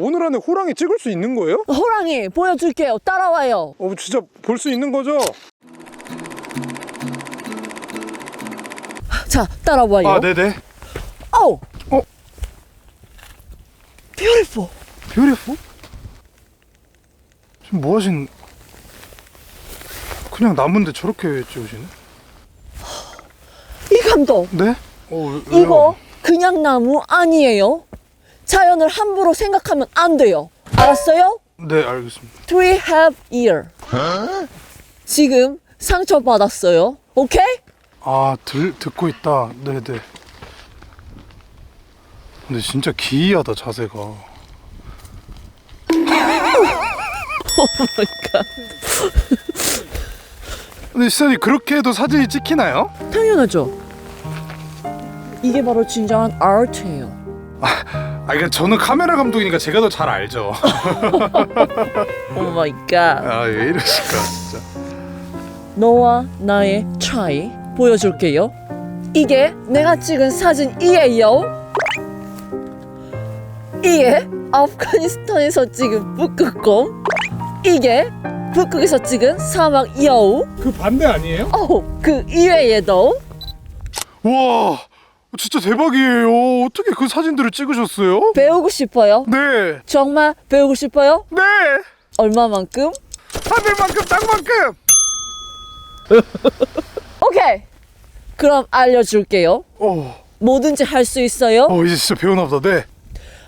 오늘 안에 호랑이 찍을 수 있는 거예요? 호랑이 보여줄게요. 따라와요. 어 진짜 볼 수 있는 거죠? 자, 따라와요. 아 네네 어, 어? beautiful. 뷰티풀? 지금 뭐 하신 그냥 나무인데 저렇게 찍으시네? 이 감독, 네? 어, 왜요? 이거 그냥 나무 아니에요. 자연을 함부로 생각하면 안 돼요. 알았어요? 네 알겠습니다 Three have ear. 지금 상처 받았어요. 오케이? 아 들, 듣고 있다 네 네 근데 진짜 기이하다 자세가 근데 시선이 그렇게 해도 사진이 찍히나요? 당연하죠. 이게 바로 진정한 아트예요. 아 그러니까 저는 카메라 감독이니까 제가 더 잘 알죠 오 마이 갓. 아 왜 이러실까 진짜 너와 나의 차이 보여줄게요. 이게 내가 찍은 사진이에요. 이게 아프가니스탄에서 찍은 북극곰. 이게 북극에서 찍은 사막 여우. 그 반대 아니에요? 어, 그 이외에도 와 진짜 대박이에요 어떻게 그 사진들을 찍으셨어요? 배우고 싶어요. 네 정말 배우고 싶어요? 네! 얼마만큼? 하늘만큼 땅만큼! 오케이. 그럼 알려줄게요. 어, 뭐든지 할 수 있어요? 어 이제 진짜 배우나 보다 네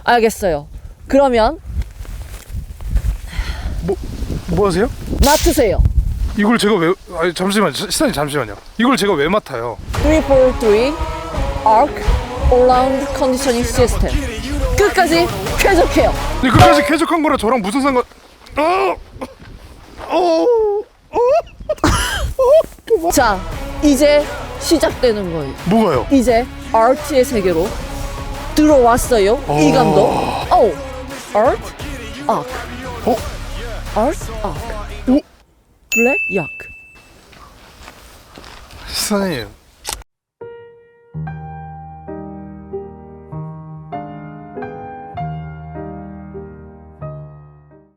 알겠어요. 그러면 뭐 하세요? 맡으세요. 이걸 제가 왜 아니 잠시만 시- 시선이 잠시만요 이걸 제가 왜 맡아요 343 Arc All-Round Conditioning System. 끝까지 쾌적해요. 근데 끝까지 쾌적한 거랑 저랑 무슨 상관 어! 어! 자 이제 시작되는 거예요. 뭐가요? 이제 아트의 세계로 들어왔어요 이 감독. 오 아트 아크 어? 아트 아크 오? 블랙 야크 시선님